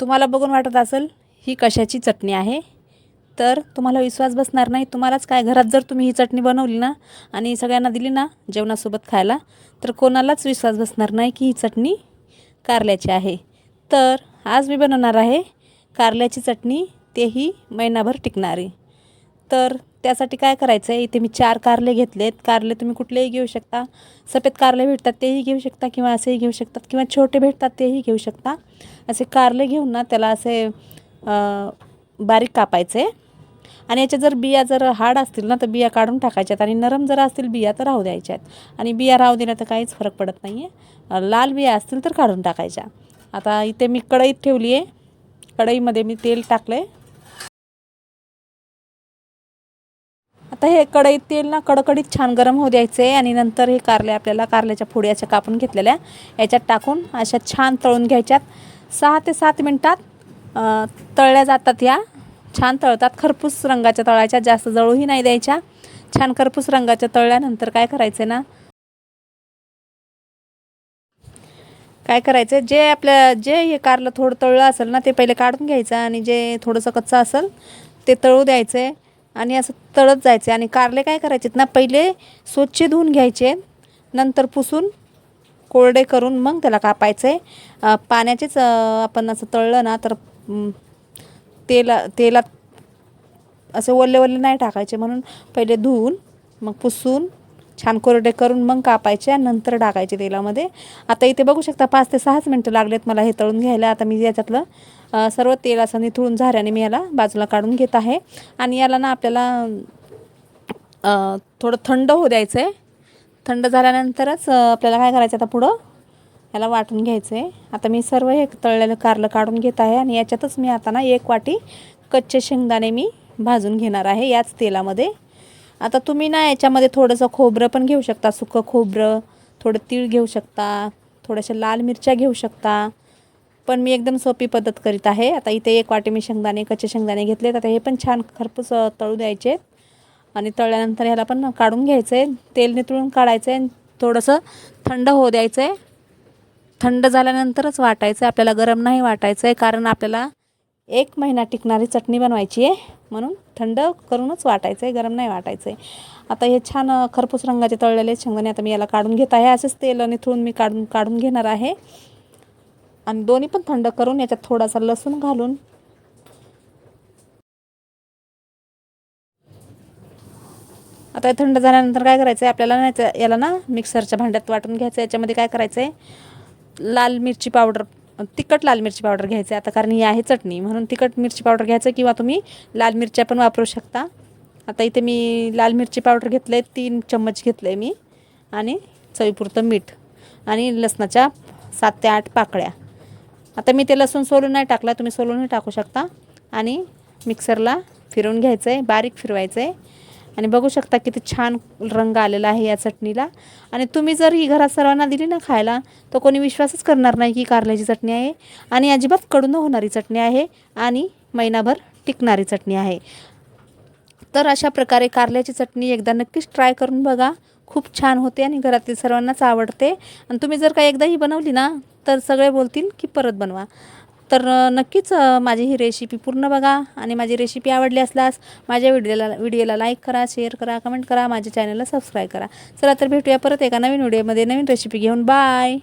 तुम्हाला बघून वाटत असेल ही कशाची चटणी आहे? तर तुम्हाला विश्वास बसणार नाही तुम्हालाच काय? घरात जर तुम्ही ही चटणी बनवली ना आणि सगळ्यांना दिली ना जेवणासोबत खायला तर कोणालाच विश्वास बसणार नाही की ही चटणी कारल्याची आहे. तर आज मी बनवणार आहे कारल्याची चटणी तेही महिनाभर टिकणारी. तर त्यासाठी काय करायचं आहे इथे मी चार कारले घेतलेत. कारले तुम्ही कुठलेही घेऊ शकता. सफेद कारले भेटतात तेही घेऊ शकता किंवा असेही घेऊ शकतात किंवा छोटे भेटतात तेही घेऊ शकता. असे कारले घेऊन ना त्याला असे बारीक कापायचे. आणि याच्या जर बिया जर हाड असतील ना तर बिया काढून टाकायच्यात आणि नरम जर असतील बिया तर राहू द्यायच्यात. आणि बिया राहू दिल्या तर काहीच फरक पडत नाही आहे लाल बिया असतील तर काढून टाकायच्या. आता इथे मी कढईत ठेवली आहे कढईमध्ये मी तेल टाकलं आहे आता हे कढईत तेल ना कडकडीत छान गरम होऊ द्यायचे आहे आणि नंतर हे कारले आपल्याला कारल्याच्या फोडी कापून घेतलेल्या याच्यात टाकून अशा छान तळून घ्यायच्यात. सहा ते सात मिनटात तळल्या जातात या. छान तळतात. खरपूस रंगाच्या तळायच्या जास्त जळूही नाही द्यायच्या. छान खरपूस रंगाच्या तळल्यानंतर काय करायचं ना? काय करायचं? जे आपल्या जे हे कारलं थोडं तळलं असेल ना ते पहिले काढून घ्यायचं आणि जे थोडंसं कच्चं असेल ते तळू द्यायचं. आहे आणि असं तळत जायचं. आणि कारले काय करायचे ना पहिले स्वच्छ धुवून घ्यायचे नंतर पुसून कोरडे करून मग त्याला कापायचे. पाण्याचेच आपण असं तळलं ना तर तेला तेलात असे ओले ओले नाही टाकायचे. म्हणून पहिले धुवून मग पुसून छान कोरडे करून मग कापायचे आणि नंतर टाकायचे तेलामध्ये. आता इथे बघू शकता पाच ते सहाच मिनटं लागलेत मला हे तळून घ्यायला. आता मी याच्यातलं सर्व तेल असं निथळून झाऱ्याने मी याला बाजूला काढून घेत आहे. आणि याला ना आपल्याला थोडं थंड होऊ द्यायचं आहे थंड झाल्यानंतरच आपल्याला काय करायचं आता पुढं? याला वाटून घ्यायचं आहे आता मी सर्व हे तळलेलं कारलं काढून घेत आहे आणि याच्यातच मी आता ना एक वाटी कच्चे शेंगदाणे मी भाजून घेणार आहे याच तेलामध्ये. आता तुम्ही ना याच्यामध्ये थोडंसं खोबरं पण घेऊ शकता सुकं खोबरं थोडं तीळ घेऊ शकता थोड्याशा लाल मिरच्या घेऊ शकता. पण मी एकदम सोपी पद्धत करीत आहे. आता इथे एक वाटी मी शेंगदाणे कच्चे शेंगदाणे घेतले आता हे पण छान खरपूस तळू द्यायचे. आणि तळल्यानंतर ह्याला पण काढून घ्यायचं. आहे तेल नितळून काढायचं आहे थोडंसं थंड होऊ द्यायचं. आहे थंड झाल्यानंतरच वाटायचं. आहे आपल्याला गरम नाही वाटायचं आहे कारण आपल्याला एक महिना टिकणारी चटणी बनवायची आहे. म्हणून थंड करूनच वाटायचं आहे. गरम नाही वाटायचं आहे. आता हे छान खरपूस रंगाचे तळलेले शेंगदाणे आता मी याला काढून घेत आहे. असेच तेल निथळून मी काढून काढून घेणार आहे. आणि दोन्ही पण थंड करून याच्यात थोडासा लसूण घालून. आता हे थंड झाल्यानंतर काय करायचं आहे? आपल्याला नाही याला ना मिक्सरच्या भांड्यात वाटून घ्यायचं याच्यामध्ये काय करायचं आहे? लाल मिरची पावडर तिखट लाल मिरची पावडर घ्यायचं आहे आता कारण ही आहे चटणी म्हणून तिखट मिरची पावडर घ्यायचं किंवा तुम्ही लाल मिरच्या पण वापरू शकता. आता इथे मी लाल मिरची पावडर घेतलं आहे तीन चम्मच घेतलं आहे मी. आणि चवीपुरतं मीठ आणि लसणाच्या सात ते आठ पाकळ्या. आता मी ते लसूण सोलून नाही टाकला तुम्ही सोलूनही टाकू शकता. आणि मिक्सरला फिरवून घ्यायचं आहे बारीक फिरवायचं आहे आणि बघू शकता किती छान रंग आलेला आहे या चटणीला. आणि तुम्ही जर ही घरात सर्वांना दिली ना खायला तर कोणी विश्वासच करणार नाही की कारल्याची चटणी आहे. आणि अजिबात कडून होणारी चटणी आहे आणि महिनाभर टिकणारी चटणी आहे. तर अशा प्रकारे कारल्याची चटणी एकदा नक्कीच ट्राय करून बघा. खूप छान होते आणि घरातील सर्वांनाच आवडते. आणि तुम्ही जर का एकदा ही बनवली ना तर सगळे बोलतील की परत बनवा. तर नक्कीच माझी ही रेसिपी पूर्ण बघा आणि माझी रेसिपी आवडली असल्यास माझ्या व्हिडिओला व्हिडिओला लाईक करा शेअर करा कमेंट करा माझ्या चॅनलला सबस्क्राईब करा. चला तर भेटूया परत एका नवीन व्हिडिओमध्ये नवीन रेसिपी घेऊन. बाय